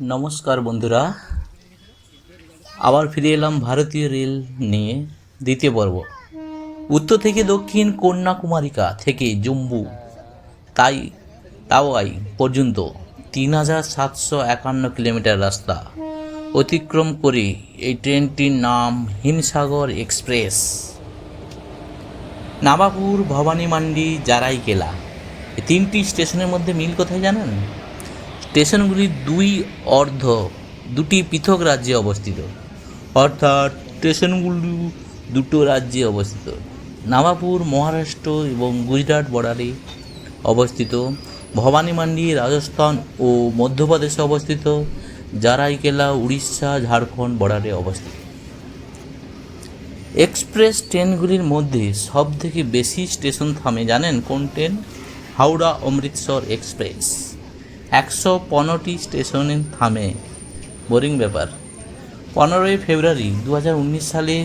নমস্কার বন্ধুরা। আবার ফিরে এলাম ভারতীয় রেল নিয়ে দ্বিতীয় পর্ব। উত্তর থেকে দক্ষিণ কন্যাকুমারিকা থেকে জম্মু, তাই তাওয়াই পর্যন্ত তিন হাজার সাতশো একান্ন কিলোমিটার রাস্তা অতিক্রম করে এই ট্রেনটির নাম হিমসাগর এক্সপ্রেস। নাবাপুর ভবানী মান্ডি জারাইকেলা তিনটি স্টেশনের মধ্যে মিল কোথায় জানেন? স্টেশনগুলি দুই অর্ধ, দুটি পৃথক রাজ্যে অবস্থিত। অর্থাৎ স্টেশনগুলি দুটো রাজ্যে অবস্থিত। নাভাপুর মহারাষ্ট্র এবং গুজরাট বর্ডারে অবস্থিত। ভবানী মান্ডি, রাজস্থান ও মধ্যপ্রদেশে অবস্থিত, জারাইকেলা, উড়িষ্যা, ঝাড়খণ্ড বর্ডারে অবস্থিত। এক্সপ্রেস ট্রেনগুলির মধ্যে সব থেকে বেশি স্টেশন থামে জানেন কোন ট্রেন? হাওড়া অমৃতসর এক্সপ্রেস। একশো পনেরোটি স্টেশনে থামে বোরিং ব্যাপার। পনেরোই ফেব্রুয়ারি দু হাজার উনিশ সালে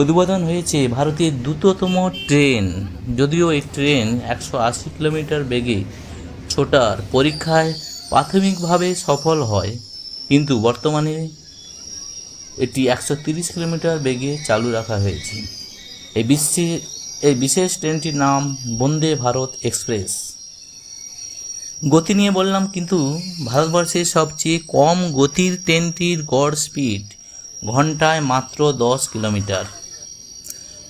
উদ্বোধন হয়েছে ভারতের দ্রুততম ট্রেন। যদিও এই ট্রেন একশো আশি কিলোমিটার বেগে ছোটার পরীক্ষায় প্রাথমিকভাবে সফল হয়, কিন্তু বর্তমানে এটি একশো তিরিশ কিলোমিটার বেগে চালু রাখা হয়েছে। এই বিশ্বে, এই বিশেষ ট্রেনটির নাম বন্দে ভারত এক্সপ্রেস। গতি নিয়ে বললাম, কিন্তু ভারতবর্ষের সবচেয়ে কম গতির ট্রেনটির গড় স্পিড ঘন্টায় মাত্র দশ কিলোমিটার।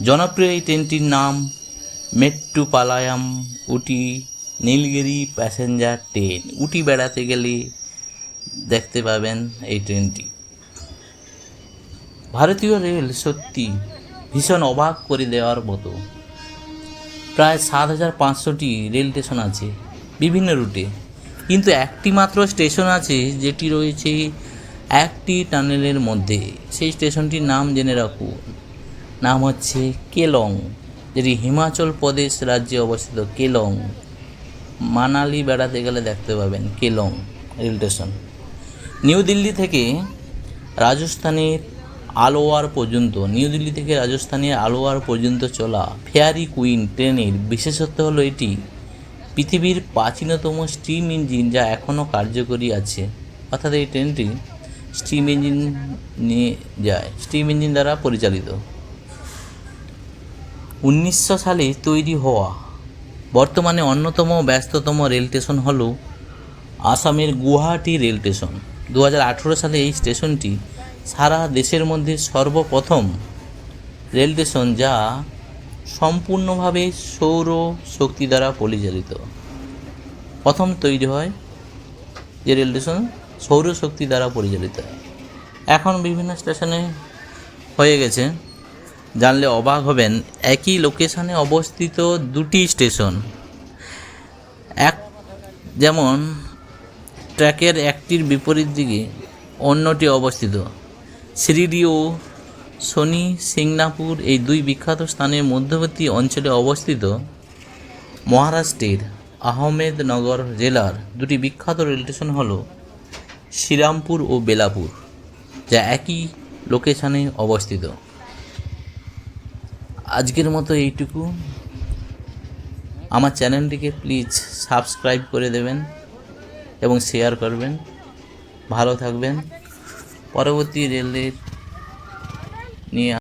জনপ্রিয় এই ট্রেনটির নাম মেট্টুপালায়াম উটি নীলগিরি প্যাসেঞ্জার ট্রেন। উটি বেড়াতে গেলে দেখতে পাবেন এই ট্রেনটি। ভারতীয় রেল সত্যি ভীষণ অবাক করে দেওয়ার মতো। প্রায় সাত হাজার পাঁচশোটি রেল স্টেশন আছে। বিভিন্ন রুটে। কিন্তু একটি মাত্র স্টেশন আছে, যেটি রয়েছে একটি টানেলের মধ্যে। সেই স্টেশনটির নাম জেনে রাখুন। নাম হচ্ছে কেলং, যেটি হিমাচল প্রদেশ রাজ্যে অবস্থিত কেলং। মানালি বেড়াতে গেলে দেখতে পাবেন Keylong rail station. New Delhi থেকে রাজস্থানের আলোয়ার পর্যন্ত, নিউ দিল্লি থেকে রাজস্থানের আলোয়ার পর্যন্ত চলা ফেয়ারি কুইন ট্রেনের বিশেষত্ব হলো এটি। পৃথিবীর প্রাচীনতম স্টিম ইঞ্জিন যা এখনও কার্যকরী আছে। অর্থাৎ এই ট্রেনটি স্টিম ইঞ্জিন নিয়ে যায়, স্টিম ইঞ্জিন দ্বারা পরিচালিত। উনিশশো সালে তৈরি হওয়া বর্তমানে অন্যতম ব্যস্ততম রেল স্টেশন হল আসামের গুয়াহাটি রেল স্টেশন। দু হাজার আঠেরো সালে এই স্টেশনটি সারা দেশের মধ্যে সর্বপ্রথম রেল স্টেশন যা সম্পূর্ণভাবে সৌর শক্তি দ্বারা পরিচালিত। প্রথম তৈরি হয় যে রেল স্টেশন সৌরশক্তি দ্বারা পরিচালিত। এখন বিভিন্ন স্টেশনে হয়ে গেছে। জানলে অবাক হবেন, একই লোকেশনে অবস্থিত দুটি স্টেশন। এক যেমন ট্র্যাকের একটির বিপরীত দিকে অন্যটি অবস্থিত। শিরিডি ও শনি, সিংনাপুর এই দুই বিখ্যাত স্থানের মধ্যবর্তী অঞ্চলে অবস্থিত মহারাষ্ট্রের আহমেদনগর জেলার দুটি বিখ্যাত রেল স্টেশন হল শ্রীরামপুর ও বেলাপুর, যা একই লোকেশনে অবস্থিত। আজকের মতো এইটুকু। আমার চ্যানেলটিকে প্লিজ সাবস্ক্রাইব করে দেবেন এবং শেয়ার করবেন। ভালো থাকবেন। পরবর্তী রেলের নিয়ে